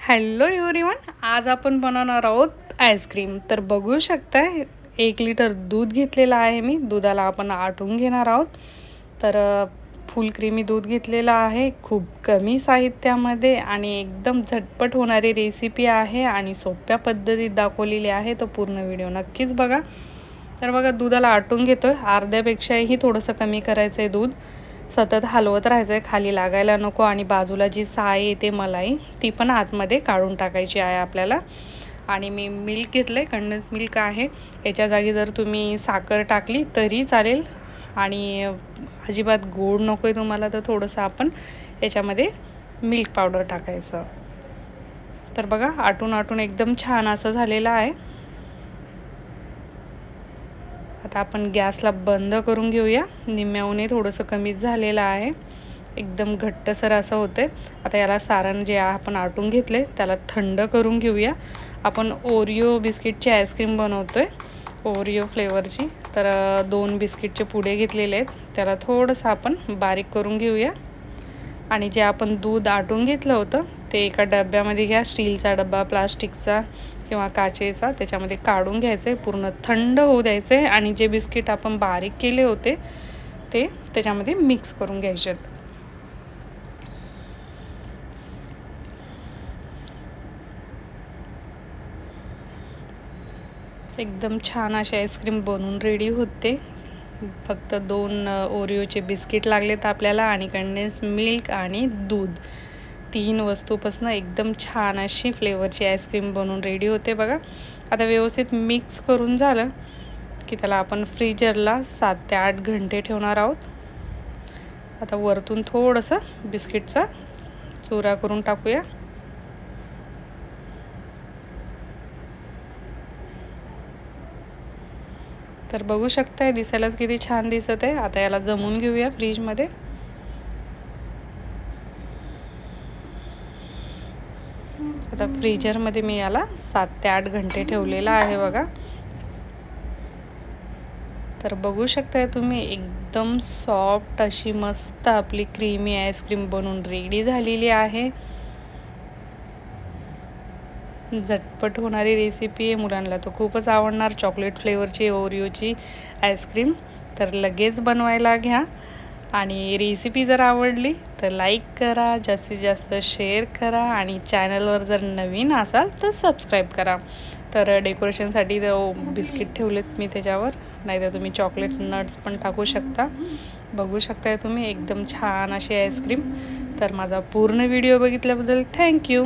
Hello everyone आज आपण बनवणार आहोत आईस्क्रीम. तर बघू शकताय एक लिटर दूध घेतलेलं आहे मी. दुधाला आपण आटून घेणार आहोत. तर फुल क्रीमी दूध घेतलेलं आहे खूप कमी साहित्यामध्ये आणि एकदम झटपट होणारी रेसिपी आहे आणि सोप्या पद्धतीत दाखवलेली आहे तो पूर्ण व्हिडिओ नक्कीच बघा. तर बघा दुधाला आटून घेतो आहे अर्ध्यापेक्षाही थोडंसं कमी करायचं आहे दूध. सतत हलवत राहायचं आहे खाली लागायला नको आणि बाजूला जी साय येते मलाई ती पण आतमध्ये काढून टाकायची आहे आपल्याला. आणि मी मिल्क घेतलं आहे कंडन्स मिल्क आहे. याच्या जागी जर तुम्ही साखर टाकली तरी चालेल. आणि अजिबात गोड नको आहे तुम्हाला तर थोडंसं आपण याच्यामध्ये मिल्क पावडर टाकायचं. तर बघा आटून आटून एकदम छान असं झालेलं आहे. आता आपण गॅसला बंद करून घेऊया. निम्म्याहूनही थोडंसं कमीच झालेलं आहे. एकदम घट्टसर असं होतं आता याला सारण जे आपण आटून घेतले त्याला थंड करून घेऊया. आपण ओरिओ बिस्किटची आईस्क्रीम बनवतो आहे ओरिओ फ्लेवरची. तर दोन बिस्किटचे पुडे घेतलेले आहेत. त्याला थोडंसं आपण बारीक करून घेऊया. आणि जे आपण दूध आटून घेतलं होतं ते एका डब्यामध्ये घ्या. स्टीलचा डब्बा प्लास्टिकचा किंवा काचेचा त्याच्यामध्ये काढून घ्यायचे पूर्ण थंड होऊ द्यायचे आणि जे बिस्किट आपण बारीक केले होते ते त्याच्यामध्ये मिक्स करून घ्यायचे. एकदम छान अशी आईस्क्रीम बनवून रेडी होते. फक्त दोन ओरिओचे बिस्किट लागलेत आपल्याला आणि कंडेन्स मिल्क आणि दूध. तीन वस्तूपासून एकदम छान अशी फ्लेवरची आईस्क्रीम बनवून रेडी होते बघा. आता व्यवस्थित मिक्स करून झालं की त्याला आपण फ्रीजरला सात ते आठ घंटे ठेवणार आहोत. आता वरतून थोडंसं बिस्किटचा चुरा करून टाकूया. तर बघू शकताय दिसायलाच किती छान दिसत आहे आता याला जमून घेऊया फ्रीजमध्ये आता फ्रीजरमध्ये मी याला सात ते आठ घंटे ठेवलेला आहे बघा. तर बघू शकताय तुम्ही एकदम सॉफ्ट अशी मस्त आपली क्रीमी आईस्क्रीम बनून रेडी झालेली आहे. झटपट होणारी रेसिपी आहे मुलांना. तर खूपच आवडणार चॉकलेट फ्लेवरची ओरिओची आईस्क्रीम तर लगेच बनवायला घ्या. आणि रेसिपी जर आवडली तर लाईक करा जास्तीत जास्त शेअर करा आणि चॅनलवर जर नवीन असाल तर सबस्क्राईब करा. तर डेकोरेशनसाठी बिस्किट ठेवलेत मी त्याच्यावर. नाही तर तुम्ही चॉकलेट नट्स पण टाकू शकता. बघू शकताय तुम्ही एकदम छान अशी आईस्क्रीम तर माझा पूर्ण व्हिडिओ बघितल्याबद्दल थँक्यू